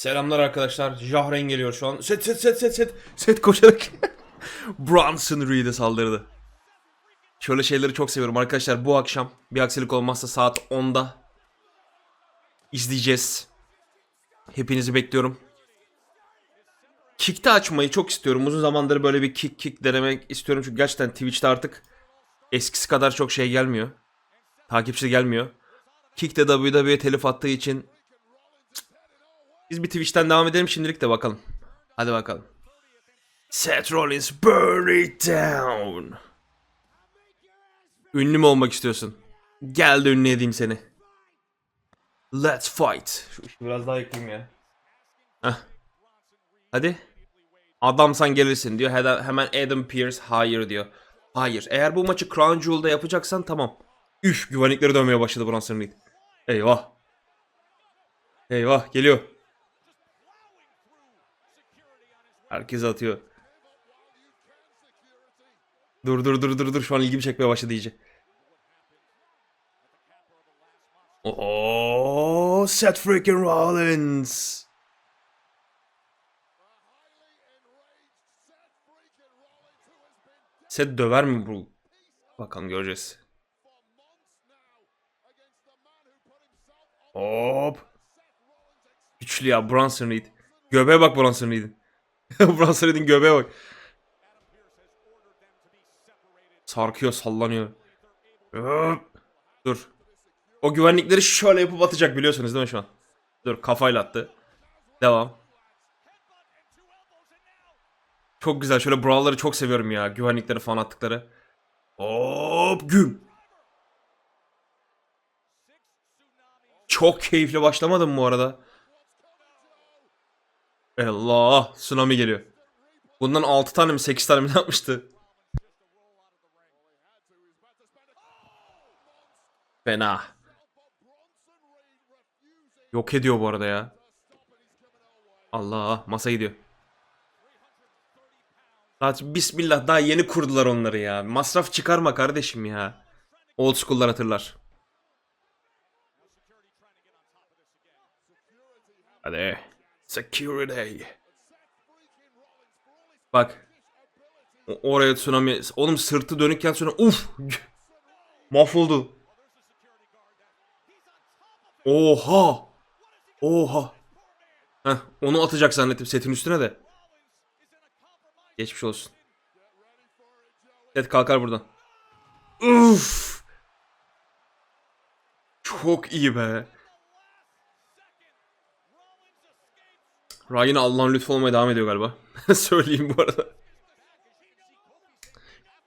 Selamlar arkadaşlar. Jahren geliyor şu an. Set set set set set. Set koşarak. Bronson Reed'e saldırdı. Şöyle şeyleri çok seviyorum arkadaşlar. Bu akşam bir aksilik olmazsa saat 10'da izleyeceğiz. Hepinizi bekliyorum. Kick'te açmayı çok istiyorum. Uzun zamandır böyle bir kick kick denemek istiyorum. Çünkü gerçekten Twitch'te artık eskisi kadar çok şey gelmiyor. Takipçi gelmiyor. Kick'te WWE telif attığı için biz bir Twitch'ten devam edelim şimdilik de bakalım. Hadi bakalım. Seth Rollins burn it down. Ünlü mü olmak istiyorsun? Gel de ünlü edeyim seni. Let's fight. Şu biraz daha ekleyeyim ya. Heh. Hadi. Adamsan gelirsin diyor. Hemen Adam Pearce hayır diyor. Hayır. Eğer bu maçı Crown Jewel'da yapacaksan tamam. Üf güvenlikleri dönmeye başladı Bronson Reed. Eyvah. Eyvah geliyor. Herkes atıyor. Dur dur dur dur dur şu an ilgimi çekmeye başladı iyice. Oo, Seth freaking Rollins. Seth döver mi bu? Bakalım göreceğiz. Hop. Güçlü ya Bronson Reed. Göbeğe bak Bronson Reed'in. Reed'in göbeğe bak. Sarkıyor sallanıyor. Dur. O güvenlikleri şöyle yapıp atacak biliyorsunuz değil mi şu an? Dur kafayla attı. Devam. Çok güzel. Şöyle brawl'ları çok seviyorum ya. Güvenlikleri falan attıkları. Hop güm. Çok keyifli başlamadım bu arada. Allah tsunami geliyor. Bundan 6 tane mi 8 tane mi ne yapmıştı? Fena. Yok ediyor bu arada ya. Allah masa gidiyor. Daha, bismillah daha yeni kurdular onları ya. Masraf çıkarma kardeşim ya. Old school'lar hatırlar. Hadi. Security. Bak. Oraya tsunami. Oğlum sırtı dönükken sonra uf. Mahvoldu. Oha. Oha. Heh, onu atacak zannettim setin üstüne de. Geçmiş olsun. Set kalkar buradan. Uf. Çok iyi be. Ryan Allah'ın lütfu olmaya devam ediyor galiba. Söyleyeyim bu arada.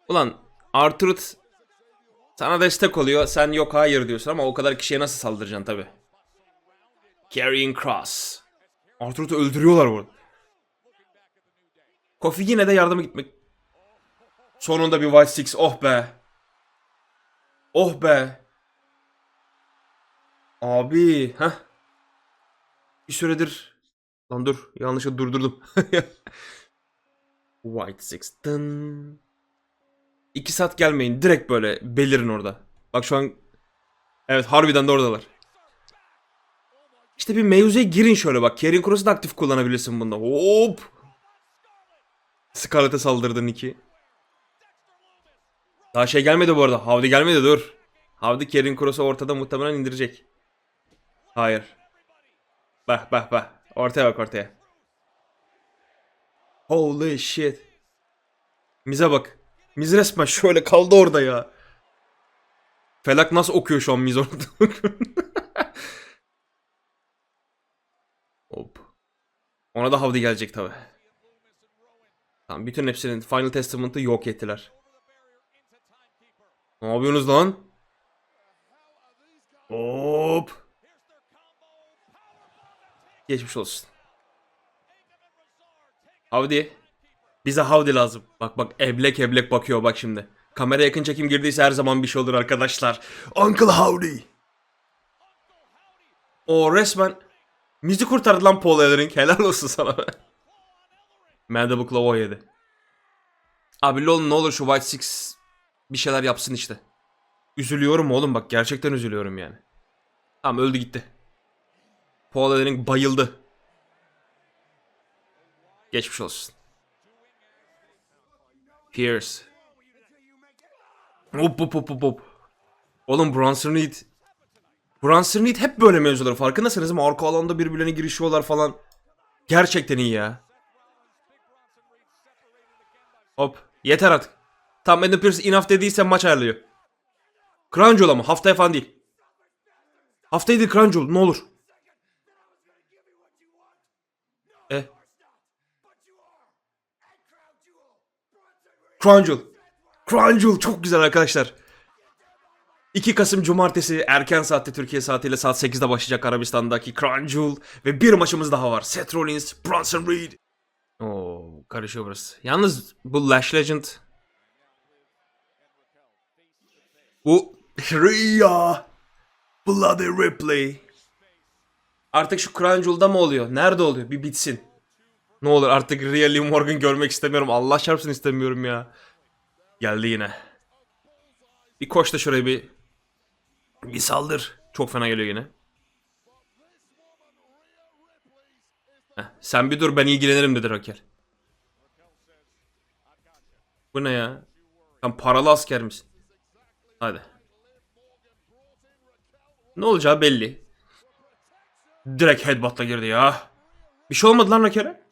Ulan Arthur sana destek oluyor. Sen yok hayır diyorsun ama o kadar kişiye nasıl saldıracaksın tabi. Carrying Cross. Arthur'u öldürüyorlar burada. Kofi yine de yardıma gitmek. Sonunda bir White Six. Oh be. Oh be. Abi. ha? Bir süredir. Lan dur. Yanlışlıkla durdurdum. White Six. Dın. İki saat gelmeyin. Direkt böyle belirin orada. Bak şu an. Evet harbiden de oradalar. İşte bir mevzuya girin şöyle bak. Carrying Cross'u da aktif kullanabilirsin bunda. Hop. Scarlett'e saldırdı Nicky. Daha şey gelmedi bu arada. Havdi gelmedi dur. Havdi Carrying Cross'u ortada muhtemelen indirecek. Hayır. Bak bak bak. Ortaya bak ortaya. Holy shit. Mize bak. Miz resmen şöyle kaldı orada ya. Felak nasıl okuyor şu an Miz orada? Hop. Ona da Havdi gelecek tabi. Tamam bütün hepsinin Final Testament'ı yok ettiler. Ne yapıyorsunuz lan? Hop. Geçmiş olsun. Havdi. Bize Havdi lazım. Bak bak eblek eblek bakıyor bak şimdi. Kamera yakın çekim girdiyse her zaman bir şey olur arkadaşlar. Uncle Howdy. O resmen Mizi kurtardı lan Paul Ellering. Helal olsun sana. Mandible Claw yedi. Abi lol ne olur şu White Six bir şeyler yapsın işte. Üzülüyorum oğlum bak gerçekten üzülüyorum yani. Tamam öldü gitti. Paul Ellering bayıldı. Geçmiş olsun. Pierce. Hop hop hop hop hop. Oğlum Bronson Reed. Bronson Reed hep böyle mevzuları farkındasınız mı? Arka alanda birbirlerine girişiyorlar falan. Gerçekten iyi ya. Hop. Yeter artık. Tam Adam Pierce enough dediyse maç ayarlıyor. Kranjol ama haftaya falan değil. Haftaya değil Kranjol ne olur. E. Kranjol. Kranjol çok güzel arkadaşlar. 2 Kasım Cumartesi erken saatte Türkiye saatiyle saat 8'de başlayacak Arabistan'daki Kranjul ve bir maçımız daha var. Seth Rollins, Bronson Reed. Oo, karışıyor burası. Yalnız bu Lash Legend bu Rhea Bloody Ripley Artık şu Kranjul'da mı oluyor? Nerede oluyor? Bir bitsin. Ne olur artık Rhea Liv Morgan görmek istemiyorum. Allah çarpsın istemiyorum ya. Geldi yine. Bir koş da şuraya bir bir saldır. Çok fena geliyor yine. Heh, sen bir dur ben ilgilenirim dedi Raquel. Bu ne ya? Sen paralı asker misin? Hadi. Ne olacağı belli. Direkt headbutt'la girdi ya. Bir şey olmadı lan Raquel'e.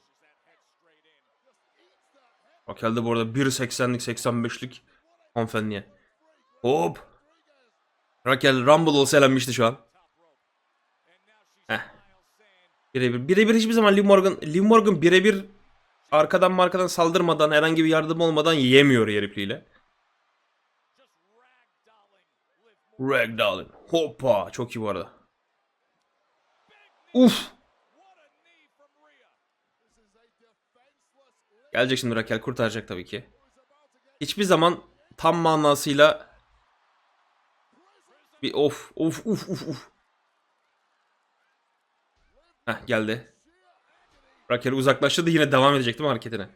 Raquel de bu arada 1.80'lik 85'lik hanımefendiye. Hop. Raquel Rumble olsa elenmişti şu an. Heh. Birebir. Birebir hiçbir zaman Liv Morgan, Liv Morgan birebir arkadan markadan saldırmadan herhangi bir yardım olmadan yiyemiyor heripliyle. Ragdoll'in. Hoppa. Çok iyi bu arada. Uf. Gelecek şimdi Raquel kurtaracak tabii ki. Hiçbir zaman tam manasıyla bir of of uf uf uf. Heh geldi. Raquel uzaklaştı da yine devam edecek değil mi hareketine?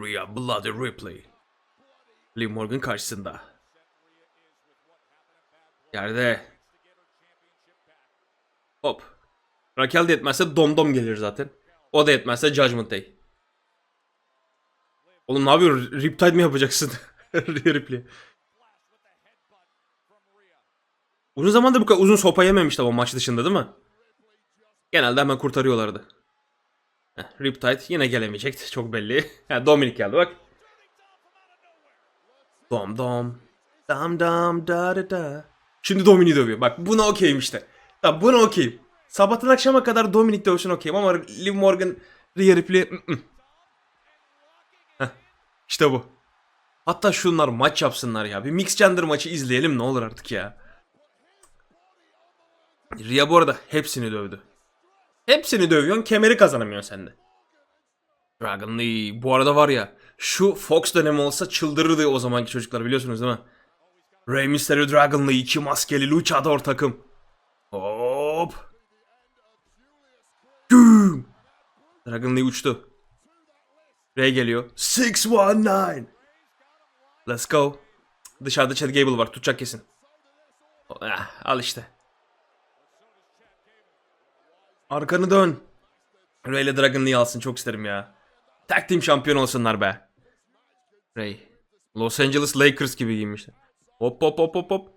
Rhea Bloody Ripley. Liv Morgan karşısında. Yerde. Hop. Raquel de yetmezse Domdom gelir zaten. O da yetmezse Judgment Day. Oğlum ne yapıyor? Riptide mi yapacaksın? Ripley. Uzun zamandır bu kadar uzun sopa yememişti ama maç dışında değil mi? Genelde hemen kurtarıyorlardı. Heh, Riptide yine gelemeyecekti çok belli. Ha, geldi bak. Dom dom. Dam dam da da da. Şimdi Dominic dövüyor. Bak buna okeyim işte. Ya buna okeyim. Sabahtan akşama kadar Dominic dövsün okeyim ama Liv Morgan, Rhea Ripley ı-ı. Heh, işte bu. Hatta şunlar maç yapsınlar ya. Bir mix gender maçı izleyelim ne olur artık ya. Rhea bu arada hepsini dövdü. Hepsini dövüyorsun kemeri kazanamıyorsun sen de. Dragon Lee bu arada var ya şu Fox dönemi olsa çıldırırdı o zamanki çocuklar biliyorsunuz değil mi? Rey Mysterio Dragon Lee iki maskeli luchador takım. Hop. Güm. Dragon Lee uçtu. Rey geliyor. 619. Let's go. Dışarıda Chad Gable var tutacak kesin. Ah, al işte. Arkanı dön. Ray ile Dragon Lee alsın çok isterim ya. Tag team şampiyon olsunlar be. Ray. Los Angeles Lakers gibi giymişler. Hop hop hop hop hop.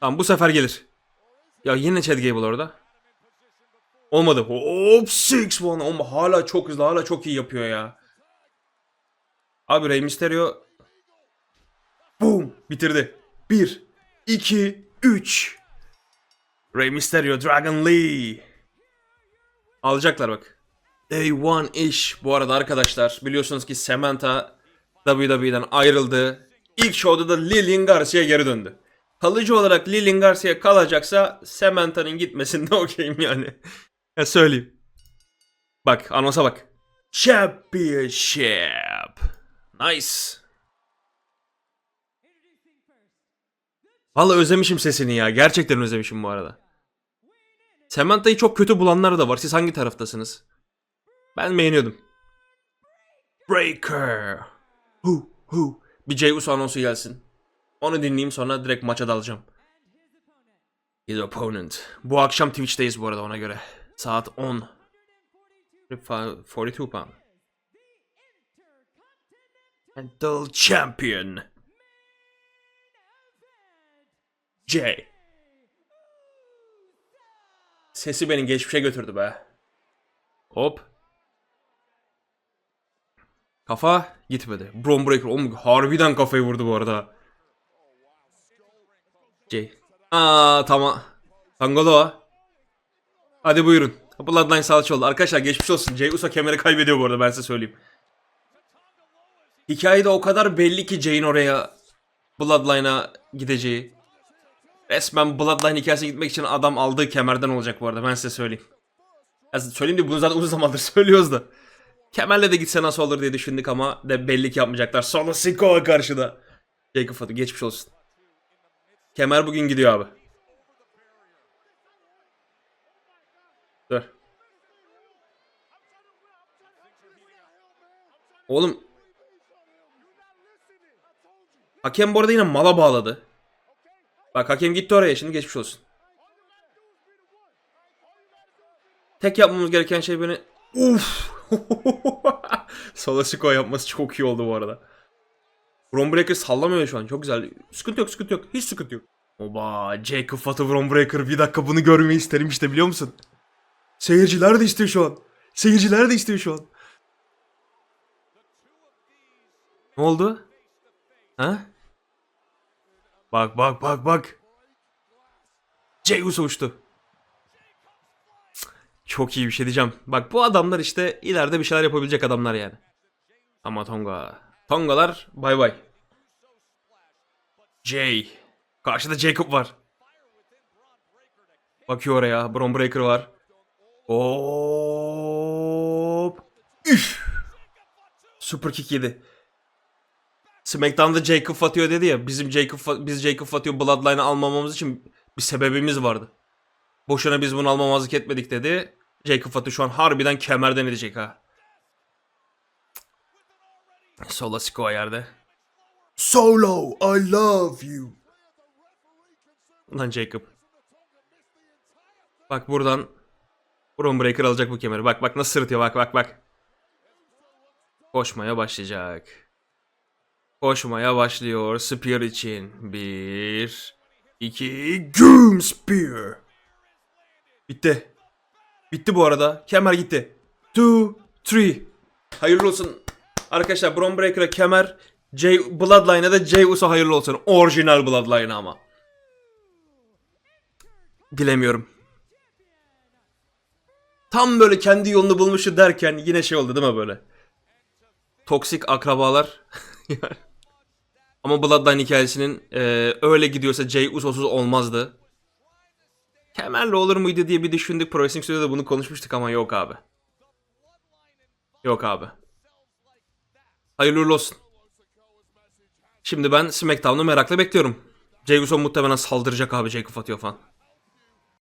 Tamam bu sefer gelir. Ya yine Chad Gable orada. Olmadı. Hop 6-1. Ama hala çok hızlı hala çok iyi yapıyor ya. Abi Rey Mysterio. Boom. Bitirdi. 1, 2, 3. Rey Mysterio, Dragon Lee. Alacaklar bak. Day one iş. Bu arada arkadaşlar biliyorsunuz ki Samantha WWE'den ayrıldı. İlk show'da da Lilian Garcia geri döndü. Kalıcı olarak Lilian Garcia kalacaksa Samantha'nın gitmesinde okeyim yani. ya söyleyeyim. Bak anonsa bak. Championship. Nice. Vallahi özlemişim sesini ya. Gerçekten özlemişim bu arada. Samantha'yı çok kötü bulanlar da var. Siz hangi taraftasınız? Ben beğeniyordum. Breaker. Hu hu. Bir Jey Uso anonsu gelsin. Onu dinleyeyim sonra direkt maça dalacağım. His opponent. Bu akşam Twitch'teyiz bu arada ona göre. Saat 10. 42 pound. Mental Champion. J. Sesi beni geçmişe götürdü be. Hop. Kafa gitmedi. Bron Breaker oğlum harbiden kafayı vurdu bu arada. J. Aa tamam. Tangolo. Hadi buyurun. Bloodline salça oldu. Arkadaşlar geçmiş olsun. Jey Uso kemeri kaybediyor bu arada ben size söyleyeyim. Hikayede o kadar belli ki Jey'in oraya Bloodline'a gideceği. Resmen Bloodline hikayesine gitmek için adam aldığı kemerden olacak bu arada ben size söyleyeyim. Ya söyleyeyim de bunu zaten uzun zamandır söylüyoruz da. Kemerle de gitse nasıl olur diye düşündük ama de belli ki yapmayacaklar. Solo Sikoa karşıda. Jacob Fatu geçmiş olsun. Kemer bugün gidiyor abi. Dur. Oğlum. Hakem bu arada yine mala bağladı. Bak hakem gitti oraya şimdi geçmiş olsun. Tek yapmamız gereken şey beni... Uf! Solasiko yapması çok iyi oldu bu arada. Bron Breaker sallamıyor şu an. Çok güzel. Sıkıntı yok, sıkıntı yok. Hiç sıkıntı yok. Oba, Jacob Fatu Bron Breaker. Bir dakika bunu görmeyi isterim işte biliyor musun? Seyirciler de istiyor şu an. Seyirciler de istiyor şu an. Ne oldu? Ha? Bak bak bak bak. Jey Uso uçtu. Çok iyi bir şey diyeceğim. Bak bu adamlar işte ileride bir şeyler yapabilecek adamlar yani. Ama Tonga. Tongalar bay bay. Jay. Karşıda Jacob var. Bakıyor oraya. Bron Breaker var. Hop. Üf. Super kick yedi. SmackDown'da Jacob Fatio dedi ya bizim Jacob biz Jacob Fatio Bloodline'ı almamamız için bir sebebimiz vardı. Boşuna biz bunu almamazlık etmedik dedi. Jacob Fatio şu an harbiden kemerden edecek ha. Solo Sikoa yerde. Solo, I love you. Lan Jacob. Bak buradan Bron Breaker alacak bu kemeri. Bak bak nasıl sırıtıyor bak bak bak. Koşmaya başlayacak. Koşmaya başlıyor Spear için. Bir, iki, Güm Spear. Bitti. Bitti bu arada. Kemer gitti. Two, three. Hayırlı olsun. Arkadaşlar Bron Breaker'a kemer. Jay Bloodline'a da Jay Uso hayırlı olsun. Orijinal Bloodline ama. Bilemiyorum. Tam böyle kendi yolunu bulmuşu derken yine şey oldu değil mi böyle? Toksik akrabalar. Ama Bloodline hikayesinin e, öyle gidiyorsa Jay Uso'suz olmazdı. Kemerle olur muydu diye bir düşündük. Pro Wrestling Studio'da bunu konuşmuştuk ama yok abi. Yok abi. Hayırlı uğurlu olsun. Şimdi ben SmackDown'u merakla bekliyorum. Jey Uso muhtemelen saldıracak abi Jacob Fatio falan.